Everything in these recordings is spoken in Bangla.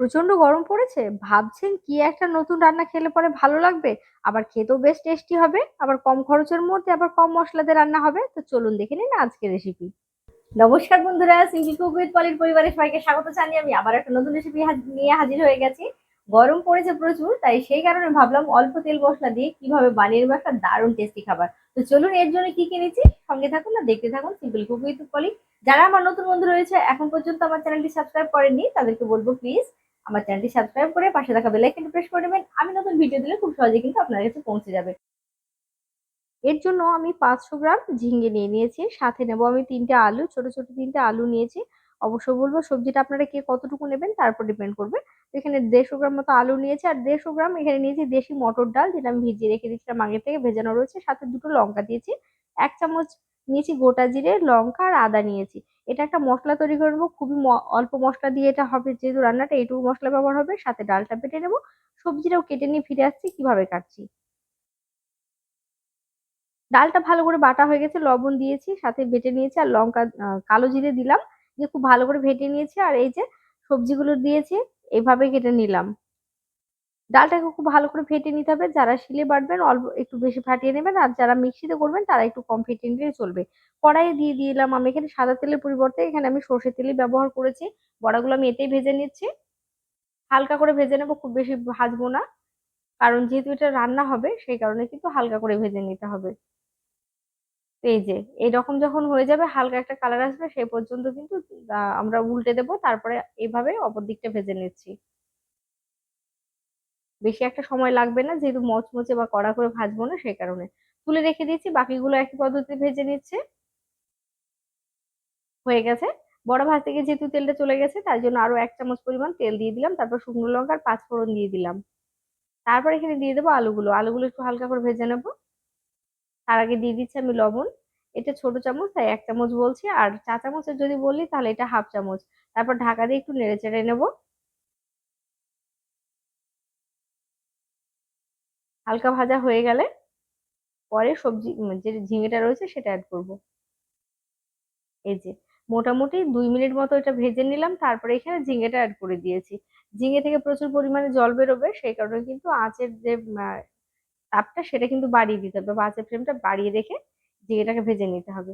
প্রচণ্ড গরম পড়েছে, ভাবছেন কি একটা নতুন রান্না খেলে পরে ভালো লাগবে? আবার খেতেও বেশ টেস্টি হবে, আবার কম খরচের মধ্যে আবার কম মশলাতে রান্না হবে, তো চলুন দেখে নিন আজকের রেসিপি নমস্কার বন্ধুরা সিম্পল কুক উইথ পলির পরিবারের সবাইকে স্বাগত জানিয়ে আমি আবার একটা নতুন রেসিপি নিয়ে হাজির হয়ে গেছি। গরম পড়েছে প্রচুর, তাই সেই কারণে ভাবলাম অল্প তেল মশলা দিয়ে কীভাবে বানিয়ে নেব একটা দারুণ টেস্টি খাবার। তো চলুন এর জন্য কি কিনেছি সঙ্গে থাকুন না দেখতে থাকুন সিম্পল কুক পলি। যারা আমার নতুন বন্ধু রয়েছে, এখন পর্যন্ত আমার চ্যানেলটি সাবস্ক্রাইব করেননি, তাদেরকে বলব প্লিজ আমার চ্যানেলটি সাবস্ক্রাইব করে পাশে থাকা বেলাইকনটি প্রেস করে দেবেন আমি নতুন ভিডিও দিলে খুব সহজে কিন্তু আপনার কাছে পৌঁছে যাবে। এর জন্য আমি পাঁচশো গ্রাম ঝিঙ্গে নিয়ে নিয়েছি। সাথে নেব আমি তিনটে আলু, ছোট ছোট তিনটে আলু নিয়েছি। অবশ্য বলব সবজিটা আপনারা কে কতটুকু নেবেন তার উপর ডিপেন্ড করবে। এখানে দেড়শো গ্রাম মতো আলু নিয়েছি আর দেড়শো গ্রাম এখানে নিয়েছি দেশি মটর ডাল যেটা আমি ভিজিয়ে রেখে দিয়েছিলাম আগে থেকে ভেজানো রয়েছে। সাথে দুটো লঙ্কা দিয়েছি। এক চামচ নিয়েছি গোটা জিরে, লঙ্কা আর আদা নিয়েছি। এটা একটা মশলা তৈরি করে নেব। খুবই অল্প মশলা দিয়ে এটা হবে যেহেতু রান্নাটা এইটুকু মশলা ব্যবহার হবে। সাথে ডালটা বেটে নেব। সবজিটাও কেটে নিয়ে ফিরে আসছি, কীভাবে কাটছি। ডালটা ভালো করে বাটা হয়ে গেছে, লবণ দিয়েছি, সাথে বেটে নিয়েছি, আর লঙ্কা কালো জিরে দিলাম। দিয়ে খুব ভালো করে ভেটে নিয়েছি, আর এই যে সবজিগুলো দিয়েছি এইভাবে কেটে নিলাম। ডালটাকে খুব ভালো করে ফেটে নিতে হবে। যারা শিলে বাটবেন, অল্প একটু বেশি ফাটিয়ে নেবেন আর যারা মিক্সিতে করবেন, তারা একটু কম ফেটে নিলে চলবে। কড়াইয়ে দিয়ে দিলাম আমি এখানে সাদা তেলের পরিবর্তে, এখানে আমি সর্ষের তেলই ব্যবহার করেছি। বড়াগুলো আমি এতেই ভেজে নিচ্ছি। হালকা করে ভেজে নেব, খুব বেশি ভাজবো না। কারণ যেহেতু এটা রান্না হবে, সেই কারণে কিন্তু হালকা করে ভেজে নিতে হবে। এই যে, এইরকম যখন হয়ে যাবে, হালকা একটা কালার আসবে সেই পর্যন্ত কিন্তু আমরা উল্টে দেবো। তারপরে এইভাবে অপর দিকটা ভেজে নিচ্ছি। বেশি একটা সময় লাগবে না, যেহেতু মচমচে বা কড়া করে ভাজবো না সেই কারণে। তুলে রেখে দিচ্ছি বাকিগুলো একই পদ্ধতিতে ভেজে নিচ্ছে। হয়ে গেছে। বড় ভাত থেকে যেহেতু তেলটা চলে গেছে, তার জন্য আরও এক চামচ পরিমাণ তেল দিয়ে দিলাম, তারপর শুকনো লঙ্কার পাঁচ ফোড়ন দিয়ে দিলাম। তারপর এখানে দিয়ে দেবো আলুগুলো। আলুগুলো একটু হালকা করে ভেজে নেব। তার আগে দিয়ে দিচ্ছি আমি লবণ। এটা ছোট চামচ, তাই এক চামচ বলছি। আর চা চামচের যদি বলি, তাহলে এটা হাফ চামচ। তারপর ঢাকা দিয়ে একটু নেড়ে চেড়ে নেব। হালকা ভাজা হয়ে গেলে পরে সবজি যে ঝিঙেটা রয়েছে সেটা অ্যাড করব। এই যে, মোটামুটি দুই মিনিট মতো এটা ভেজে নিলাম, তারপরে এখানে ঝিঙেটা অ্যাড করে দিয়েছি। ঝিঙে থেকে প্রচুর পরিমাণে জল বেরোবে, সেই কারণে কিন্তু আঁচের যে তাপটা সেটা কিন্তু বাড়িয়ে দিতে হবে বা আঁচের ফ্লেমটা বাড়িয়ে রেখে ঝিঙেটাকে ভেজে নিতে হবে।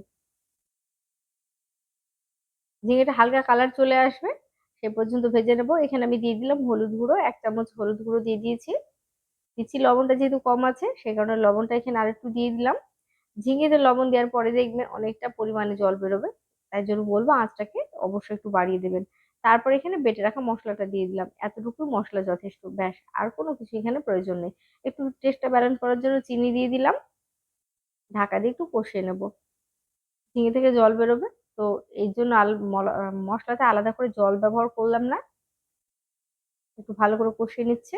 ঝিঙেটা হালকা কালার চলে আসবে, সে পর্যন্ত ভেজে নেব। এখানে আমি দিয়ে দিলাম হলুদ গুঁড়ো, এক চামচ হলুদ গুঁড়ো দিয়ে দিয়েছি। দিচ্ছি লবণটা যেহেতু কম আছে, সেই কারণে লবণটা এখানে আরেকটু দিয়ে দিলাম। ঝিঙেতে লবণ দেওয়ার পরে দেখবেন অনেকটা পরিমাণে জল বেরোবে। তাই জন্য বলব আঁচটাকে অবশ্যই একটু বাড়িয়ে দেবেন। তারপর এখানে বেটে রাখা মশলাটা দিয়ে দিলাম। এতটুকু মশলা যথেষ্ট, ব্যাস। আর কোনো কিছু এখানে প্রয়োজন নেই। একটু টেস্টটা ব্যালেন্স করার জন্য চিনি দিয়ে দিলাম। ঢাকা দিয়ে একটু কষিয়ে নেব। ঝিঙে থেকে জল বেরোবে। তো এই জন্য মশলাতে আলাদা করে জল ব্যবহার করলাম না। একটু ভালো করে কষিয়ে নিচ্ছে।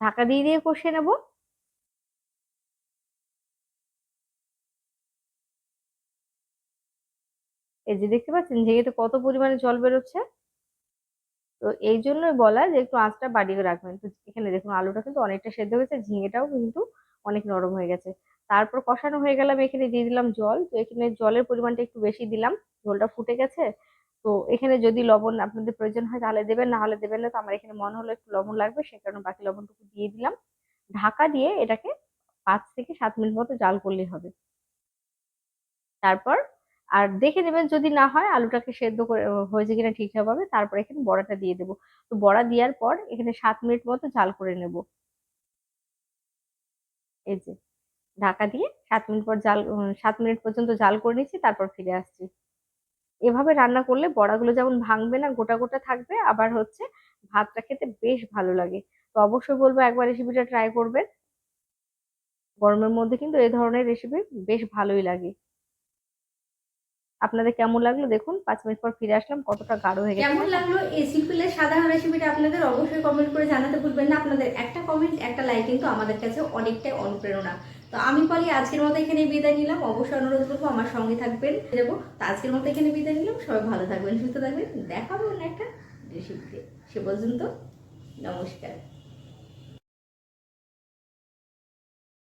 ঢাকা দিয়ে দিয়ে কষিয়ে নেব। এই যে দেখতে পাচ্ছেন ঝিঙেতে কত পরিমাণে জল বেরোচ্ছে। তো এই জন্যই বলা যে একটু আঁচটা বাড়িয়ে রাখবেন। তো এখানে দেখুন আলুটা কিন্তু অনেকটা সেদ্ধ হয়েছে, ঝিঙেটাও কিন্তু অনেক নরম হয়ে গেছে। তারপর কষানো হয়ে গেলাম এখানে দিয়ে দিলাম জল। তো এখানে জলের পরিমাণটা একটু বেশি দিলাম। ঝোলটা ফুটে গেছে। তো এখানে যদি লবণ আপনাদের প্রয়োজন হয় তাহলে দেবেন, না হলে দেবেন না। তো আমার এখানে মনে হলো একটু লবণ লাগবে, সে কারণে বাকি লবণটুকু দিয়ে দিলাম। ঢাকা দিয়ে এটাকে পাঁচ থেকে সাত মিনিট মতো জাল করলেই হবে। তারপর আর দেখে নেবেন যদি না হয় আলুটাকে সেদ্ধ করে হয়েছে কিনা ঠিকঠাকভাবে তারপর এখানে বড়াটা দিয়ে দেবো। তো বড়া দেওয়ার পর এখানে সাত মিনিট মতো জাল করে নেব। এই যে, ঢাকা দিয়ে সাত মিনিট পর জাল সাত মিনিট পর্যন্ত জাল করে নিচ্ছি, তারপর ফিরে আসছি। এভাবে রান্না করলে বড়াগুলো যেমন ভাঙবে না, গোটা গোটা থাকবে, আবার হচ্ছে ভাতটা খেতে বেশ ভালো লাগে। তো অবশ্যই বলব একবার রেসিপিটা ট্রাই করবেন। গরমের মধ্যে কিন্তু এই ধরনের রেসিপি বেশ ভালোই লাগে। আপনাদের কেমন লাগল দেখুন, পাঁচ মিনিট পর ফিরে আসলাম, কতটা গাঢ় হয়ে গেছে। কেমন লাগল এই সিম্পলের সাধারণ রেসিপিটা আপনাদের অবশ্যই কমেন্ট করে জানাতে ভুলবেন না। আপনাদের একটা কমেন্ট একটা লাইক কিন্তু আমাদের কাছে অনেকটাই অনুপ্রেরণা। তো আমি বলি আজকের মতো এখানে বিদায় নিলাম। অবশ্যই অনুরোধ করব আমার সঙ্গে থাকবেন। যাব। তো আজকের মতো এখানে বিদায় নিলাম। সবাই ভালো থাকবেন, সুস্থ থাকবেন। দেখাবো অন্য একটা রেসিপিতে সে পর্যন্ত নমস্কার।